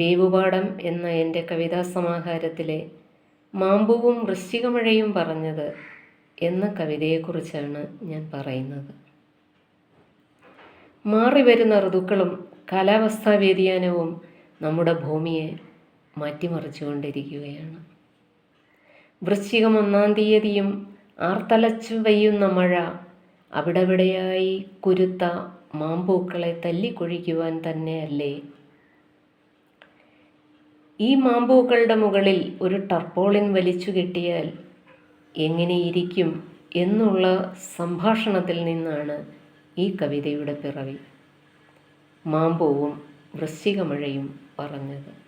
വേവുപാടം എന്ന എന്റെ കവിതാ സമാഹാരത്തിലെ മാമ്പുവും വൃശ്ചികമഴയും പറഞ്ഞത് എന്ന കവിതയെക്കുറിച്ചാണ് ഞാൻ പറയുന്നത്. മാറിവരുന്ന ഋതുക്കളും കാലാവസ്ഥാ വ്യതിയാനവും നമ്മുടെ ഭൂമിയെ മാറ്റിമറിച്ചുകൊണ്ടിരിക്കുകയാണ്. വൃശ്ചികം ഒന്നാം തീയതിയും ആർത്തലച്ചു പെയ്യുന്ന മഴ അവിടെവിടെയായി കുരുത്ത മാമ്പൂക്കളെ തല്ലിക്കൊഴിക്കുവാൻ തന്നെയല്ലേ ഈ മാമ്പൂക്കളുടെ മുകളിൽ ഒരു ടർപ്പോളിൻ വലിച്ചു കെട്ടിയാൽ എങ്ങനെയിരിക്കും എന്നുള്ള സംഭാഷണത്തിൽ നിന്നാണ് ഈ കവിതയുടെ പിറവി. മാമ്പൂവും വൃശ്ചികമഴയും പറഞ്ഞത്.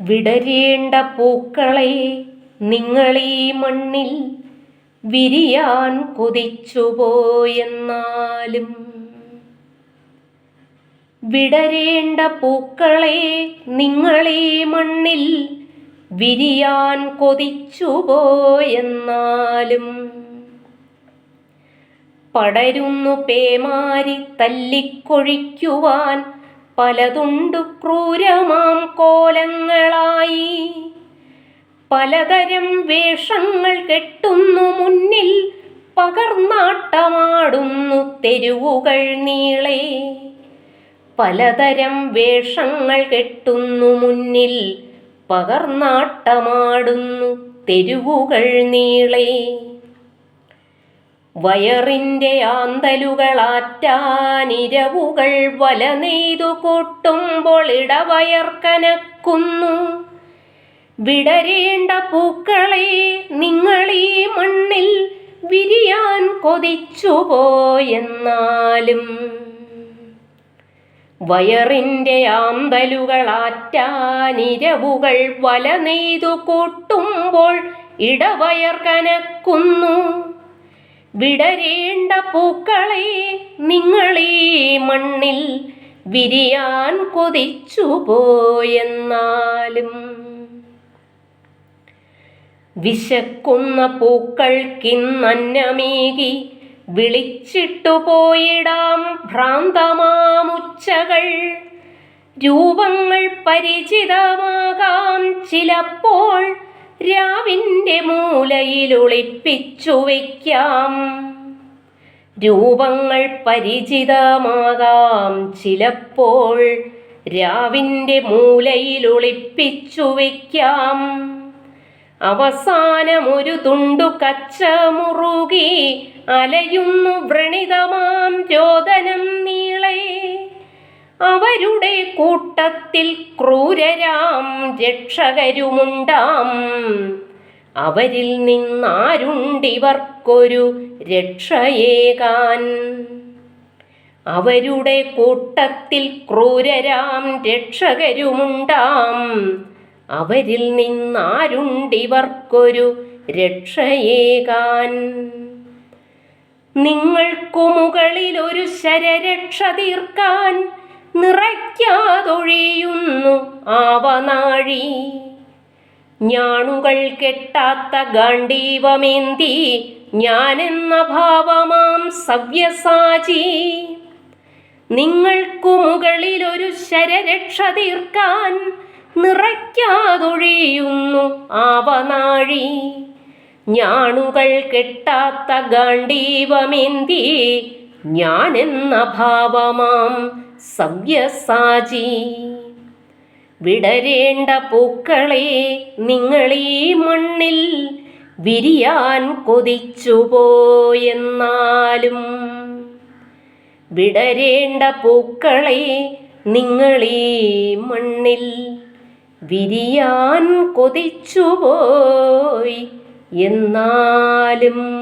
വിടരേണ്ട പൂക്കളെ നിങ്ങളീ മണ്ണിൽ വിരിയാൻ കൊതിച്ചുപോയെന്നാലും വിടരേണ്ട പൂക്കളെ നിങ്ങളീ മണ്ണിൽ വിരിയാൻ കൊതിച്ചുപോയെന്നാലും. പടരുന്നു പേമാരി തല്ലിക്കൊഴിക്കുവാൻ പലതുണ്ടു ക്രൂരമാം കോലങ്ങളായി. പലതരം വേഷങ്ങൾ കെട്ടുന്നു മുന്നിൽ പകർന്നാട്ടമാടുന്നു തെരുവുകൾ നീളെ. പലതരം വേഷങ്ങൾ കെട്ടുന്നു മുന്നിൽ. പകർന്നാട്ടമാടുന്നു തെരുവുകൾ നീളെ. വയറിന്റെ ആന്തലുകളാറ്റാനിരവുകൾ വല നെയ്തു കൂട്ടുമ്പോൾ ഇടവയർ കനക്കുന്നു. വിടരേണ്ട പൂക്കളെ നിങ്ങളീ മണ്ണിൽ വിരിയാൻ കൊതിച്ചുപോയെന്നാലും വയറിന്റെ ആന്തലുകളാറ്റാനിരവുകൾ വല നെയ്തു കൂട്ടുമ്പോൾ ഇടവയർ കനക്കുന്നു. വിടരേണ്ട പൂക്കളെ നിങ്ങളീ മണ്ണിൽ വിരിയാൻ കൊതിച്ചു പോയെന്നാലും. വിശക്കുന്ന പൂക്കൾക്കിന്നന്നമേകി വിളിച്ചിട്ടു പോയിടാം ഭ്രാന്തമാമുച്ചകൾ. രൂപങ്ങൾ പരിചിതമാകാം ചിലപ്പോൾ രാവിന്റെ മൂലയിൽ ഒളിപ്പിച്ചു വയ്ക്കാം. രൂപങ്ങൾ പരിചിതമാകാം ചിലപ്പോൾ രാവിന്റെ മൂലയിൽ ഒളിപ്പിച്ചു വയ്ക്കാം. അവസാനമൊരു തുണ്ടു കച്ച മുറുകി അലയുന്നു വ്രണിതമാം ചോദനം നീളെ. അവരുടെ കൂട്ടത്തിൽ ക്രൂരരാം രക്ഷകരുമുണ്ടാം. അവരിൽ നിന്നാരുണ്ടിവർക്കൊരു രക്ഷയേകാൻ. അവരുടെ കൂട്ടത്തിൽ ക്രൂരരാം രക്ഷകരുമുണ്ടാം. അവരിൽ നിന്നാരുണ്ടിവർക്കൊരു രക്ഷയേകാൻ. നിങ്ങൾക്കു മുകളിൽ ഒരു ശരരക്ഷ തീർക്കാൻ നിറയ്ക്കാതൊഴിയുന്നു ആവനാഴി. ഞാണുകൾ കെട്ടാത്ത ഗാണ്ഡീവമേന്തി ഞാനെന്ന ഭാവമാം സവ്യസാചി. നിങ്ങൾക്കു മുകളിൽ ഒരു ശരരക്ഷ തീർക്കാൻ നിറയ്ക്കാതൊഴിയുന്നു ആവനാഴി. ഞാണുകൾ കെട്ടാത്ത ഗാണ്ഡീവമേന്തി ഞാനെന്ന ഭാവമാം സവ്യസാചി. വിടരേണ്ട പൂക്കളെ നിങ്ങളീ മണ്ണിൽ വിരിയാൻ കൊതിച്ചുപോയെന്നാലും. വിടരേണ്ട പൂക്കളെ നിങ്ങളീ മണ്ണിൽ വിരിയാൻ കൊതിച്ചുപോയി. എന്നാലും